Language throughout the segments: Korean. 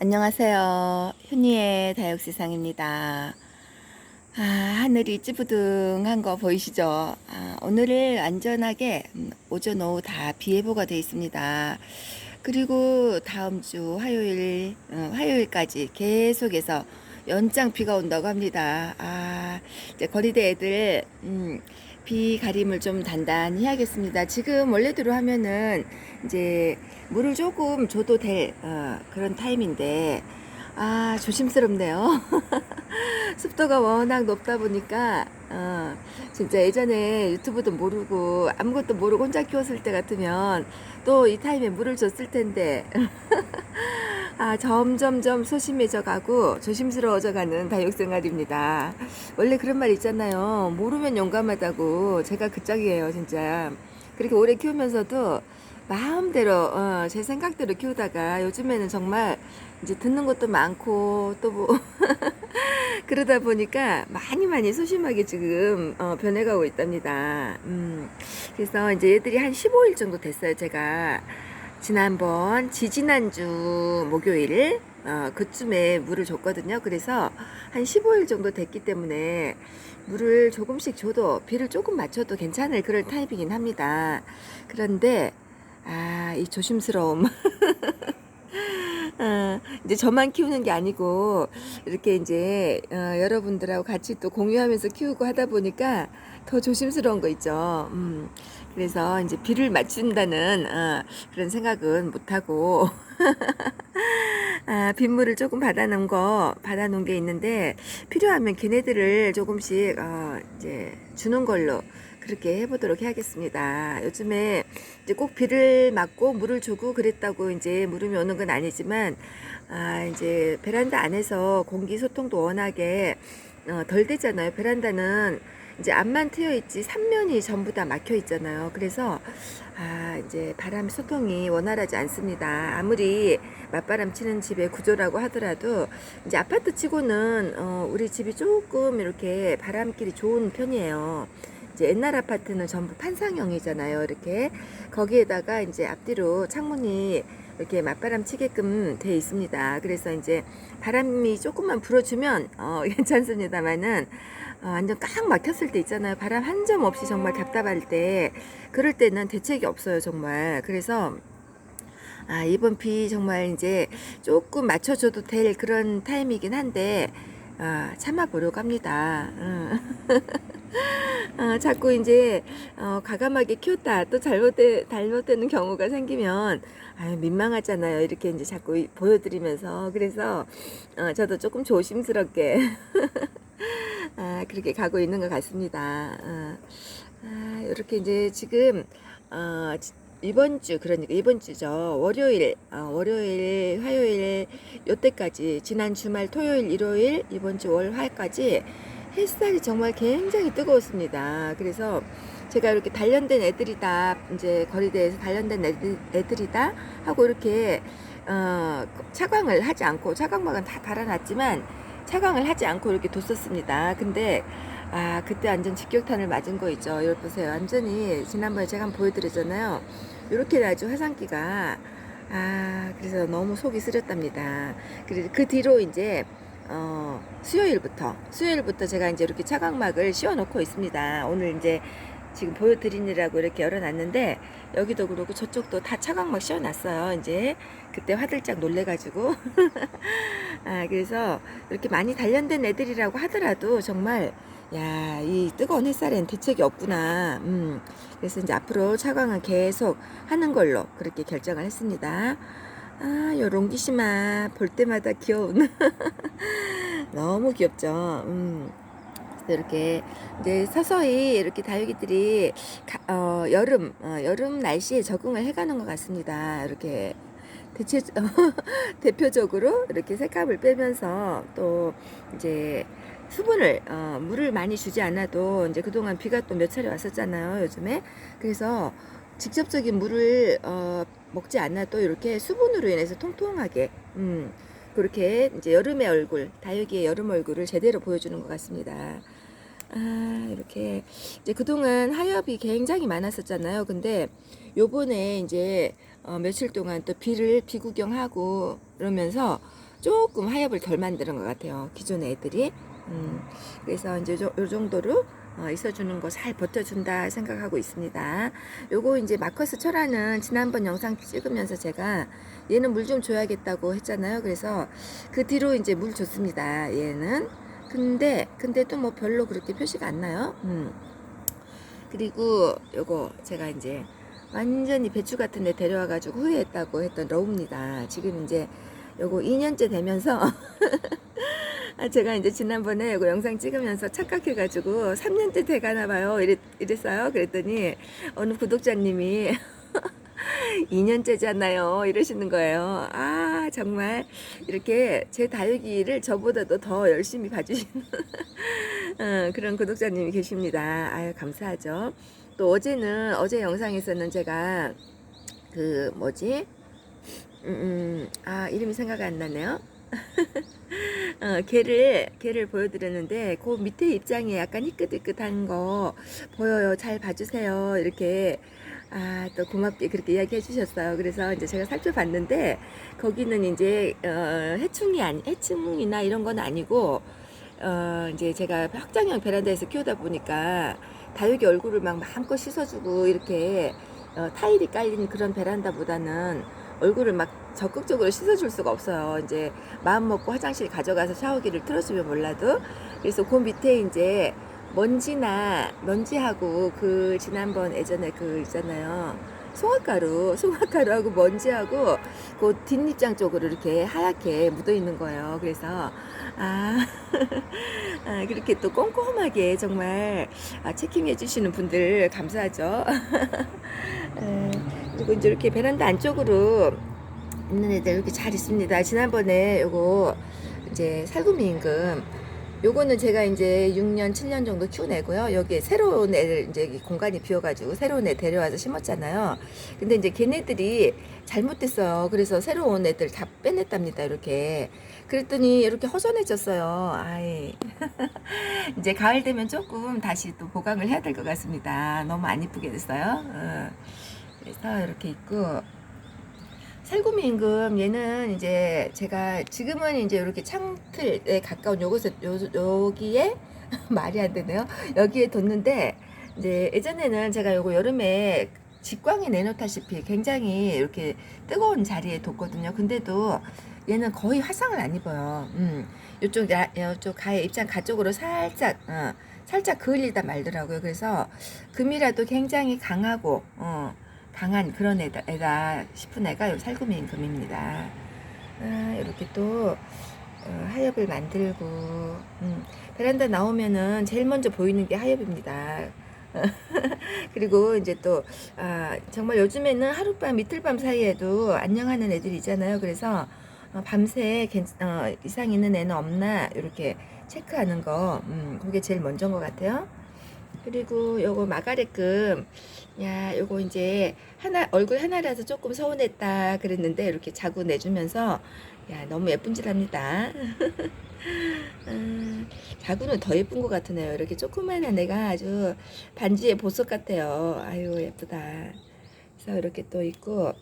안녕하세요. 현이의 다육세상입니다. 아, 하늘이 찌부둥한 거 보이시죠? 아, 오늘을 안전하게 음, 오전 오후 다 비 예보가 되어 있습니다. 그리고 다음 주 화요일, 어, 화요일까지 계속해서 연장 비가 온다고 합니다. 아, 이제 거리대 애들, 음, 비 가림을 좀 단단히 해야겠습니다. 지금 원래대로 하면은 이제 물을 조금 줘도 될 어, 그런 타임인데 아 조심스럽네요. 습도가 워낙 높다 보니까 어, 진짜 예전에 유튜브도 모르고 아무것도 모르고 혼자 키웠을 때 같으면 또 이 타임에 물을 줬을 텐데 아 점점점 소심해져 가고 조심스러워져 가는 다육생활입니다. 원래 그런 말 있잖아요. 모르면 용감하다고 제가 그 짝이에요 진짜. 그렇게 오래 키우면서도 마음대로 어, 제 생각대로 키우다가 요즘에는 정말 이제 듣는 것도 많고 또 뭐 그러다 보니까 많이 많이 소심하게 지금 어, 변해가고 있답니다. 음, 그래서 이제 얘들이 한 15일 정도 됐어요. 제가 지난번 지지난주 목요일 어, 그쯤에 물을 줬거든요. 그래서 한 15일 정도 됐기 때문에 물을 조금씩 줘도 비를 조금 맞춰도 괜찮을 그럴 타입이긴 합니다. 그런데 아, 이 조심스러움. 어, 이제 저만 키우는 게 아니고 이렇게 이제 어, 여러분들하고 같이 또 공유하면서 키우고 하다 보니까 더 조심스러운 거 있죠. 음, 그래서 이제 비를 맞춘다는 어, 그런 생각은 못 하고 아, 빗물을 조금 받아놓은 거 받아놓은 게 있는데 필요하면 걔네들을 조금씩 어, 이제 주는 걸로 그렇게 해보도록 해야겠습니다. 요즘에 이제 꼭 비를 맞고 물을 주고 그랬다고 이제 물음이 오는 건 아니지만 아 이제 베란다 안에서 공기 소통도 워낙에 어, 덜 되잖아요. 베란다는 이제 앞만 트여 있지 삼면이 전부 다 막혀 있잖아요. 그래서 아 이제 바람 소통이 원활하지 않습니다. 아무리 맞바람 치는 집의 구조라고 하더라도 이제 아파트 치고는 어, 우리 집이 조금 이렇게 바람길이 좋은 편이에요. 이제 옛날 아파트는 전부 판상형이잖아요. 이렇게 거기에다가 이제 앞뒤로 창문이 이렇게 맞바람 치게끔 돼 있습니다. 그래서 이제 바람이 조금만 불어주면 어, 괜찮습니다만은 어, 완전 꽉 막혔을 때 있잖아요. 바람 한 점 없이 정말 답답할 때 그럴 때는 대책이 없어요. 정말 그래서 아 이번 비 정말 이제 조금 맞춰줘도 될 그런 타임이긴 한데 아, 참아보려고 합니다. 응. 어, 자꾸 이제 어, 가감하게 키웠다 또 잘못되, 잘못되는 경우가 생기면 아유, 민망하잖아요. 이렇게 이제 자꾸 이- 보여드리면서 그래서 어, 저도 조금 조심스럽게 아, 그렇게 가고 있는 것 같습니다. 어, 아, 이렇게 이제 지금 어, 지- 이번 주 그러니까 이번 주죠 월요일 어, 월요일 화요일 요때까지 지난 주말 토요일 일요일 이번 주 월 화까지 햇살이 정말 굉장히 뜨거웠습니다. 그래서 제가 이렇게 단련된 애들이다, 이제 거리대에서 단련된 애들, 애들이다 하고 이렇게 어, 차광을 하지 않고 차광막은 다 달아놨지만 차광을 하지 않고 이렇게 뒀었습니다. 근데 아 그때 완전 직격탄을 맞은 거 있죠. 이걸 보세요. 완전히 지난번에 제가 한번 보여드렸잖아요. 이렇게 나죠 화산기가. 아 그래서 너무 속이 쓰렸답니다. 그래서 그 뒤로 이제 어, 수요일부터 수요일부터 제가 이제 이렇게 차광막을 씌워놓고 있습니다. 오늘 이제 지금 보여드리느라고 이렇게 열어놨는데 여기도 그러고 저쪽도 다 차광 막 씌워놨어요. 이제 그때 화들짝 놀래가지고 아 그래서 이렇게 많이 단련된 애들이라고 하더라도 정말 야 이 뜨거운 햇살엔 대책이 없구나. 음 그래서 이제 앞으로 차광은 계속 하는 걸로 그렇게 결정을 했습니다. 아, 요 롱기시마 볼 때마다 귀여운 너무 귀엽죠. 음. 이렇게 이제 서서히 이렇게 다육이들이 가- 어, 여름 어, 여름 날씨에 적응을 해가는 것 같습니다. 이렇게 대체 대표적으로 이렇게 색감을 빼면서 또 이제 수분을 어, 물을 많이 주지 않아도 이제 그동안 비가 또 몇 차례 왔었잖아요. 요즘에 그래서 직접적인 물을 어, 먹지 않아도 이렇게 수분으로 인해서 통통하게 음, 그렇게 이제 여름의 얼굴 다육이의 여름 얼굴을 제대로 보여주는 것 같습니다. 아 이렇게 이제 그동안 하엽이 굉장히 많았었잖아요. 근데 요번에 이제 어, 며칠 동안 또 비를 비구경하고 그러면서 조금 하엽을 덜 만드는 것 같아요. 기존의 애들이. 음, 그래서 이제 요, 요 정도로 어, 있어주는 거 잘 버텨준다 생각하고 있습니다. 요거 이제 마커스 철화는 지난번 영상 찍으면서 제가 얘는 물 좀 줘야겠다고 했잖아요. 그래서 그 뒤로 이제 물 줬습니다. 얘는. 근데, 근데 또 뭐 별로 그렇게 표시가 안 나요. 음. 그리고 요거 제가 이제 완전히 배추 같은 데 데려와 가지고 후회했다고 했던 러브입니다. 지금 이제 요거 2년째 되면서 아, 제가 이제 지난번에 이거 영상 찍으면서 착각해 가지고 3년째 돼 가나 봐요. 이랬, 이랬어요. 그랬더니 어느 구독자님이 2년째잖아요. 이러시는 거예요. 아, 정말 이렇게 제 다육이를 저보다도 더 열심히 봐주시는 어, 그런 구독자님이 계십니다. 아유, 감사하죠. 또 어제는, 어제 영상에서는 제가 그 뭐지? 음, 음, 아, 이름이 생각이 안 나네요. 어, 걔를 걔를 보여드렸는데 그 밑에 입장에 약간 희끗희끗한 거 보여요. 잘 봐주세요. 이렇게 아 또 고맙게 그렇게 이야기해 주셨어요. 그래서 이제 제가 살펴봤는데 거기는 이제 어, 해충이 아니 해충이나 이런 건 아니고 어, 이제 제가 확장형 베란다에서 키우다 보니까 다육이 얼굴을 막 마음껏 씻어주고 이렇게 어, 타일이 깔린 그런 베란다보다는 얼굴을 막 적극적으로 씻어줄 수가 없어요. 이제 마음 먹고 화장실 가져가서 샤워기를 틀어주면 몰라도 그래서 그 밑에 이제 먼지나 먼지하고 그 지난번 예전에 그 있잖아요. 송화가루, 송화가루하고 먼지하고 그 뒷입장 쪽으로 이렇게 하얗게 묻어 있는 거예요. 그래서 아, 아 그렇게 또 꼼꼼하게 정말 아, 체킹해 주시는 분들 감사하죠. 에, 그리고 이제 이렇게 베란다 안쪽으로 있는 애들 이렇게 잘 있습니다. 지난번에 요거 이제 살구미 임금 요거는 제가 이제 6년, 7년 정도 키운 애고요. 여기 새로운 애를 이제 이 공간이 비어가지고 새로운 애 데려와서 심었잖아요. 근데 이제 걔네들이 잘못됐어요. 그래서 새로운 애들 다 빼냈답니다. 이렇게. 그랬더니 이렇게 허전해졌어요. 아이. 이제 가을 되면 조금 다시 또 보강을 해야 될 것 같습니다. 너무 안 이쁘게 됐어요. 어. 그래서 이렇게 있고. 살구미 임금 얘는 이제 제가 지금은 이제 이렇게 창틀에 가까운 요곳에 요, 여기에 말이 안 되네요. 여기에 뒀는데 이제 예전에는 제가 요거 여름에 직광에 내놓다시피 굉장히 이렇게 뜨거운 자리에 뒀거든요. 근데도 얘는 거의 화상을 안 입어요. 음, 요쪽 야, 요쪽 가해 입장 가쪽으로 살짝 어, 살짝 그을리다 말더라고요. 그래서 금이라도 굉장히 강하고 어, 강한 그런 애다, 애다 싶은 애가 요 살구미 임금입니다. 아, 이렇게 또 어, 하엽을 만들고 음, 베란다 나오면은 제일 먼저 보이는 게 하엽입니다. 그리고 이제 또 아, 정말 요즘에는 하룻밤 이틀밤 사이에도 안녕하는 애들이 있잖아요. 그래서 어, 밤새 괜, 어, 이상 있는 애는 없나 이렇게 체크하는 거 음, 그게 제일 먼저인 것 같아요. 그리고 요거 마가렛금. 야 요거 이제 하나 얼굴 하나라서 조금 서운했다 그랬는데 이렇게 자구 내주면서 야 너무 예쁜 짓 합니다. 아, 자구는 더 예쁜 것 같으네요. 이렇게 조그만한 애가 아주 반지의 보석 같아요. 아유 예쁘다. 그래서 이렇게 또 있고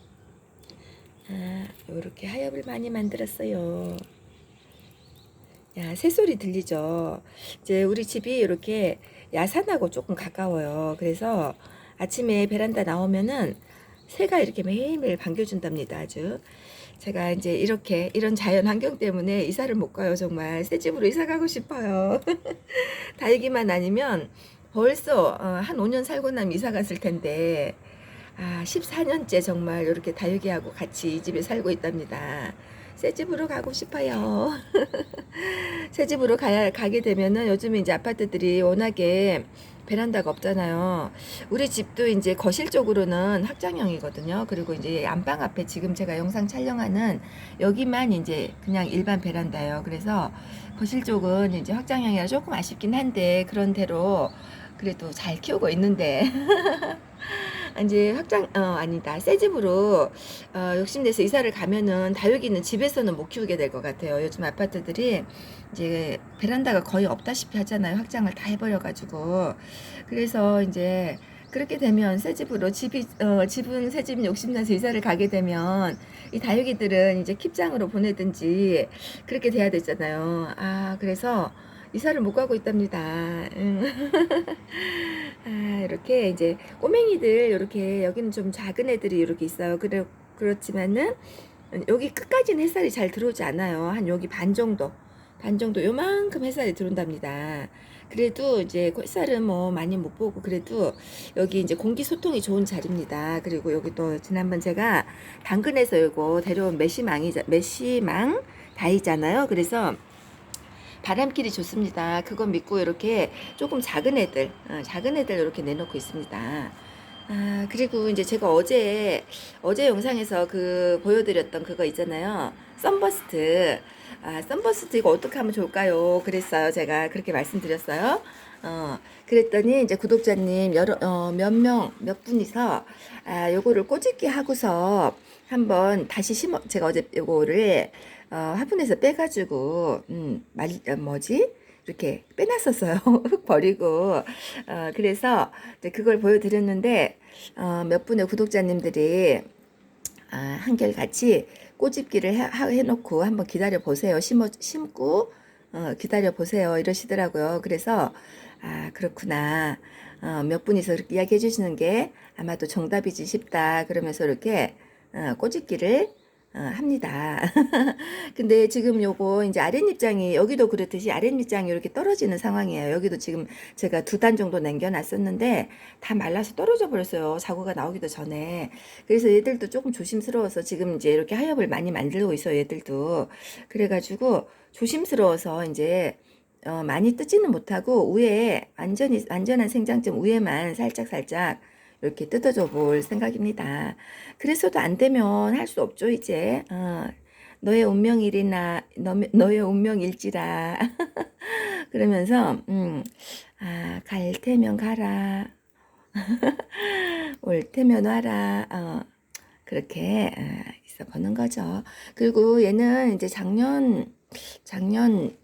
아 요렇게 하엽을 많이 만들었어요 야 새소리 들리죠 이제 우리 집이 이렇게 야산하고 조금 가까워요. 그래서 아침에 베란다 나오면은 새가 이렇게 매일매일 반겨준답니다. 아주. 제가 이제 이렇게 이런 자연 환경 때문에 이사를 못 가요. 정말 새 집으로 이사 가고 싶어요. 다육이만 아니면 벌써 어, 한 5년 살고 나면 이사 갔을 텐데 아 14년째 정말 이렇게 다육이하고 같이 이 집에 살고 있답니다. 새 집으로 가고 싶어요. 새 집으로 가야 가게 되면은 요즘에 이제 아파트들이 워낙에 베란다가 없잖아요. 우리 집도 이제 거실 쪽으로는 확장형이거든요. 그리고 이제 안방 앞에 지금 제가 영상 촬영하는 여기만 이제 그냥 일반 베란다예요. 그래서 거실 쪽은 이제 확장형이라 조금 아쉽긴 한데 그런 대로 그래도 잘 키우고 있는데 이제 확장 어 아니다 새 집으로 어, 욕심내서 이사를 가면은 다육이는 집에서는 못 키우게 될 것 같아요. 요즘 아파트들이 이제 베란다가 거의 없다시피 하잖아요. 확장을 다 해버려가지고 그래서 이제 그렇게 되면 새 집으로 집이 어, 집은 새 집은 욕심나서 이사를 가게 되면 이 다육이들은 이제 킵장으로 보내든지 그렇게 돼야 되잖아요. 아 그래서 이사를 못 가고 있답니다. 음. 아 이렇게 이제 꼬맹이들 이렇게 여기는 좀 작은 애들이 이렇게 있어요. 그래 그렇지만은 여기 끝까지는 햇살이 잘 들어오지 않아요. 한 여기 반 정도. 반 정도 요만큼 햇살이 들어온답니다. 그래도 이제 햇살은 뭐 많이 못 보고 그래도 여기 이제 공기 소통이 좋은 자리입니다. 그리고 여기 또 지난번 제가 당근에서 요거 데려온 메시망이 메시망 다이잖아요. 그래서 바람길이 좋습니다. 그거 믿고 이렇게 조금 작은 애들, 어, 작은 애들 이렇게 내놓고 있습니다. 아, 그리고 이제 제가 어제, 어제 영상에서 그 보여드렸던 그거 있잖아요. 썬버스트. 아, 썬버스트 이거 어떻게 하면 좋을까요? 그랬어요. 제가 그렇게 말씀드렸어요. 어, 그랬더니 이제 구독자님 여러, 어, 몇 명, 몇 분이서, 아, 요거를 꼬집기 하고서 한번 다시 심어, 제가 어제 요거를, 어, 화분에서 빼가지고, 음, 말, 어, 뭐지? 이렇게 빼놨었어요. 흙 버리고. 어, 그래서 그걸 보여드렸는데, 어, 몇 분의 구독자님들이, 아, 한결같이 꼬집기를 해, 하- 해놓고 한번 기다려 보세요. 심어, 심고, 어, 기다려 보세요. 이러시더라고요. 그래서, 아, 그렇구나. 어, 몇 분이서 이렇게 이야기해 주시는 게 아마도 정답이지 싶다. 그러면서 이렇게, 어, 꼬집기를, 어, 합니다. 근데 지금 요거 이제 아랫입장이 여기도 그렇듯이 아랫입장이 이렇게 떨어지는 상황이에요. 여기도 지금 제가 두 단 정도 남겨놨었는데 다 말라서 떨어져 버렸어요. 자구가 나오기도 전에. 그래서 얘들도 조금 조심스러워서 지금 이제 이렇게 하엽을 많이 만들고 있어요. 얘들도. 그래가지고 조심스러워서 이제 어, 많이 뜯지는 못하고 위에 완전히 완전한 생장점 위에만 살짝 살짝 이렇게 뜯어줘 볼 생각입니다. 그랬어도 안 되면 할 수 없죠 이제. 어, 너의 운명일이나 너, 너의 운명일지라 그러면서 음, 아, 갈 테면 가라 올 테면 와라 어, 그렇게 어, 있어 보는 거죠. 그리고 얘는 이제 작년 작년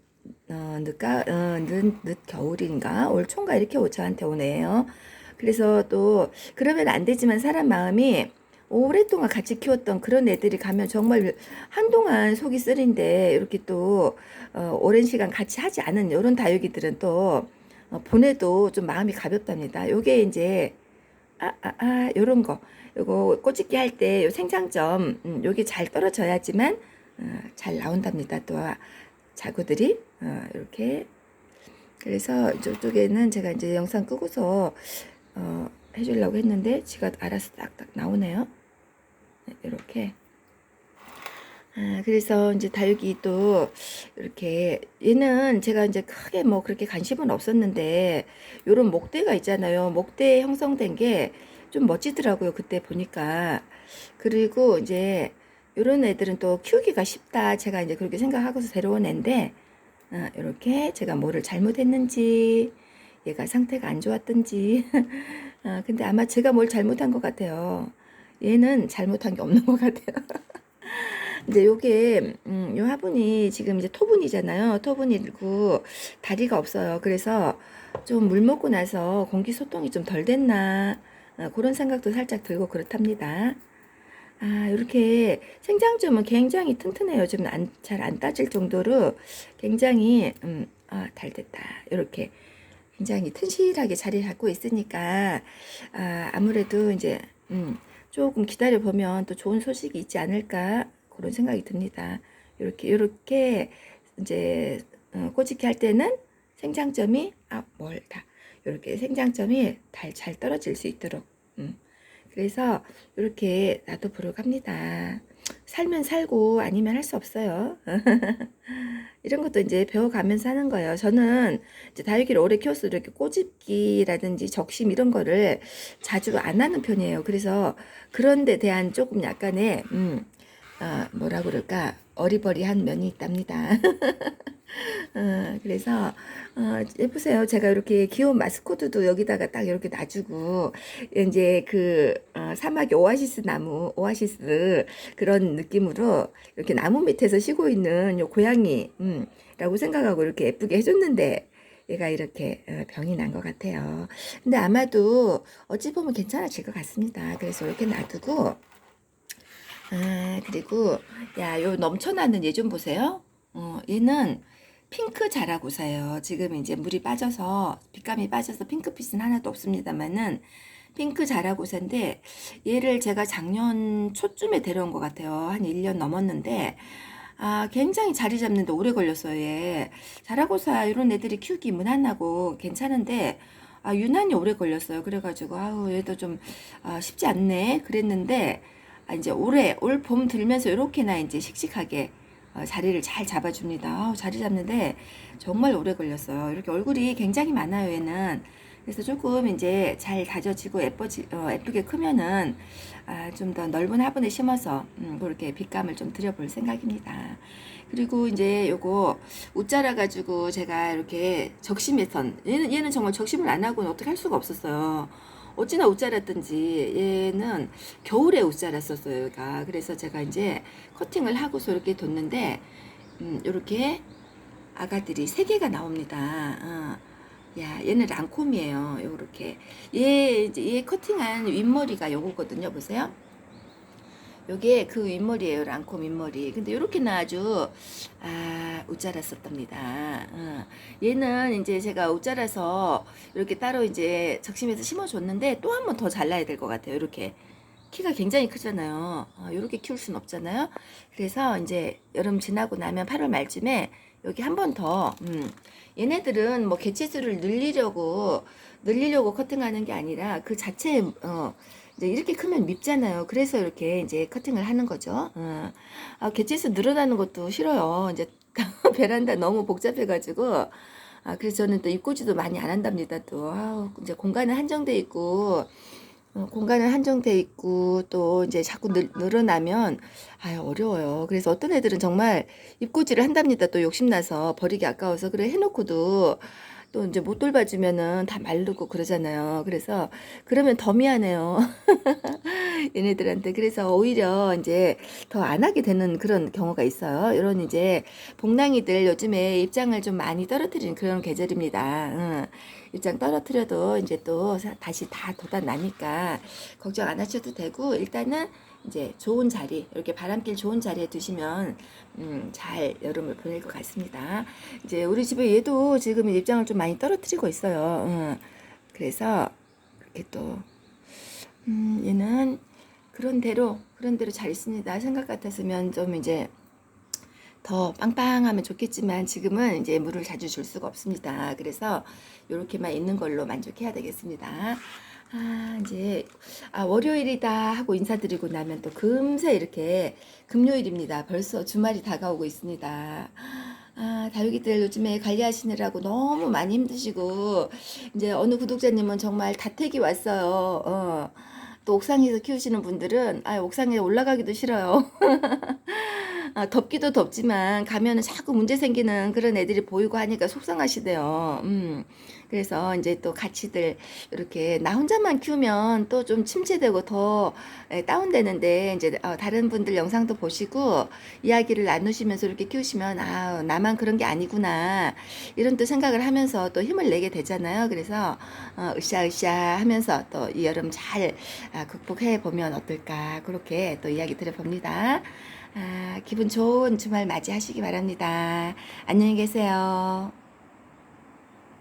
어, 늦가 어, 늦, 늦 겨울인가 올 초인가 이렇게 오- 저한테 오네요. 그래서 또 그러면 안 되지만 사람 마음이 오랫동안 같이 키웠던 그런 애들이 가면 정말 한동안 속이 쓰린데 이렇게 또 어, 오랜 시간 같이 하지 않은 이런 다육이들은 또 어, 보내도 좀 마음이 가볍답니다. 요게 이제 아, 아, 아, 요런 거. 요거 꼬집기 할 때 요 생장점, 음, 요게 잘 떨어져야지만, 어, 잘 나온답니다. 또, 자구들이, 어, 이렇게. 그래서 저쪽에는 제가 이제 영상 끄고서, 어, 해주려고 했는데, 지가 알아서 딱딱 나오네요. 네, 이렇게. 아, 그래서 이제 다육이 또 이렇게 얘는 제가 이제 크게 뭐 그렇게 관심은 없었는데 요런 목대가 있잖아요. 목대 형성된 게 좀 멋지더라고요. 그때 보니까. 그리고 이제 요런 애들은 또 키우기가 쉽다. 제가 이제 그렇게 생각하고서 데려온 애인데 어, 이렇게 제가 뭐를 잘못했는지 얘가 상태가 안 좋았든지 어, 근데 아마 제가 뭘 잘못한 것 같아요. 얘는 잘못한 게 없는 것 같아요. 이제 요게 음, 요 화분이 지금 이제 토분이잖아요. 토분이고 다리가 없어요. 그래서 좀 물 먹고 나서 공기 소통이 좀 덜 됐나 어, 그런 생각도 살짝 들고 그렇답니다. 아, 이렇게 생장점은 굉장히 튼튼해요. 좀잘안 따질 정도로 굉장히 음, 아, 잘 됐다. 이렇게 굉장히 튼실하게 자리를 잡고 있으니까 아, 아무래도 이제 음, 조금 기다려 보면 또 좋은 소식이 있지 않을까 그런 생각이 듭니다. 이렇게 이렇게 이제 어, 꼬집기 할 때는 생장점이 아 멀다 이렇게 생장점이 잘, 잘 떨어질 수 있도록 음. 그래서 이렇게 놔둬보려고 합니다. 살면 살고 아니면 할 수 없어요. 이런 것도 이제 배워가면서 하는 거예요. 저는 이제 다육이를 오래 키워서 이렇게 꼬집기라든지 적심 이런 거를 자주 안 하는 편이에요. 그래서 그런 데 대한 조금 약간의 음, 어, 뭐라 그럴까 어리버리한 면이 있답니다. 어, 그래서 어, 보세요. 제가 이렇게 귀여운 마스코트도 여기다가 딱 이렇게 놔주고 이제 그 어, 사막의 오아시스 나무, 오아시스 그런 느낌으로 이렇게 나무 밑에서 쉬고 있는 요 고양이 음, 라고 생각하고 이렇게 예쁘게 해줬는데 얘가 이렇게 어, 병이 난 것 같아요. 근데 아마도 어찌 보면 괜찮아질 것 같습니다. 그래서 이렇게 놔두고 아 그리고 야 요 넘쳐나는 얘 좀 보세요. 어 얘는 핑크 자라고사예요. 지금 이제 물이 빠져서 빛감이 빠져서 핑크빛은 하나도 없습니다만은 핑크 자라고사인데 얘를 제가 작년 초쯤에 데려온 것 같아요. 한 1년 넘었는데 아, 굉장히 자리 잡는데 오래 걸렸어요, 얘. 자라고사 이런 애들이 키우기 무난하고 괜찮은데 아, 유난히 오래 걸렸어요. 그래가지고 아우 얘도 좀 아, 쉽지 않네. 그랬는데 아, 이제 올해 올 봄 들면서 이렇게나 이제 씩씩하게 어, 자리를 잘 잡아줍니다. 자리 잡는데 정말 오래 걸렸어요. 이렇게 얼굴이 굉장히 많아요, 얘는. 그래서 조금 이제 잘 다져지고 예뻐지, 어, 예쁘게 크면은 아, 좀 더 넓은 화분에 심어서 음, 그렇게 빛감을 좀 들여볼 생각입니다. 그리고 이제 요거 옷 자라 가지고 제가 이렇게 적심에선 얘는 얘는 정말 적심을 안 하고는 어떻게 할 수가 없었어요. 어찌나 옷 자랐든지 얘는 겨울에 옷 자랐었어요, 얘가. 그래서 제가 이제 커팅을 하고서 이렇게 뒀는데 음, 이렇게 아가들이 세 개가 나옵니다. 어. 야, 얘는 랑콤이에요. 요렇게. 얘, 이제 얘 커팅한 윗머리가 요거거든요. 보세요. 요게 그 윗머리예요. 랑콤 윗머리. 근데 요렇게는 아주, 아, 웃자랐었답니다. 어. 얘는 이제 제가 웃자라서 이렇게 따로 이제 적심해서 심어 줬는데 또 한 번 더 잘라야 될 것 같아요. 이렇게. 키가 굉장히 크잖아요. 어, 이렇게 키울 순 없잖아요. 그래서 이제 여름 지나고 나면 8월 말쯤에 여기 한 번 더, 음, 얘네들은 뭐 개체수를 늘리려고, 늘리려고 커팅하는 게 아니라 그 자체에, 어, 이제 이렇게 크면 밉잖아요. 그래서 이렇게 이제 커팅을 하는 거죠. 어. 아, 개체수 늘어나는 것도 싫어요. 이제 베란다 너무 복잡해가지고. 아, 그래서 저는 또 입꼬지도 많이 안 한답니다. 또, 아우, 이제 공간은 한정돼 있고, 어, 공간은 한정돼 있고 또 이제 자꾸 늘, 늘어나면 아유 어려워요. 그래서 어떤 애들은 정말 입꼬지를 한답니다. 또 욕심나서 버리기 아까워서 그래 해놓고도 또 이제 못 돌봐주면은 다 마르고 그러잖아요. 그래서 그러면 더 미안해요. 얘네들한테 그래서 오히려 이제 더 안 하게 되는 그런 경우가 있어요. 이런 이제 복랑이들 요즘에 입장을 좀 많이 떨어뜨리는 그런 계절입니다. 응. 입장 떨어뜨려도 이제 또 사- 다시 다 돋아나니까 걱정 안 하셔도 되고 일단은 이제 좋은 자리 이렇게 바람길 좋은 자리에 두시면 음, 잘 여름을 보낼 것 같습니다. 이제 우리 집에 얘도 지금 입장을 좀 많이 떨어뜨리고 있어요. 응. 그래서 이렇게 또 음, 얘는 그런 대로 그런 대로 잘 있습니다. 생각 같았으면 좀 이제 더 빵빵하면 좋겠지만 지금은 이제 물을 자주 줄 수가 없습니다. 그래서 이렇게만 있는 걸로 만족해야 되겠습니다. 아, 이제 아, 월요일이다 하고 인사드리고 나면 또 금세 이렇게 금요일입니다. 벌써 주말이 다가오고 있습니다. 아, 다육이들 요즘에 관리하시느라고 너무 많이 힘드시고 이제 어느 구독자님은 정말 다택이 왔어요. 어. 또 옥상에서 키우시는 분들은 아, 옥상에 올라가기도 싫어요. 아, 덥기도 덥지만 가면은 자꾸 문제 생기는 그런 애들이 보이고 하니까 속상하시대요. 음. 그래서 이제 또 같이들 이렇게 나 혼자만 키우면 또 좀 침체되고 더 에, 다운되는데 이제 어, 다른 분들 영상도 보시고 이야기를 나누시면서 이렇게 키우시면 아 나만 그런 게 아니구나 이런 또 생각을 하면서 또 힘을 내게 되잖아요. 그래서 어, 으쌰으쌰 하면서 또 이 여름 잘 아, 극복해 보면 어떨까 그렇게 또 이야기 드려봅니다. 아, 기분 좋은 주말 맞이하시기 바랍니다. 안녕히 계세요.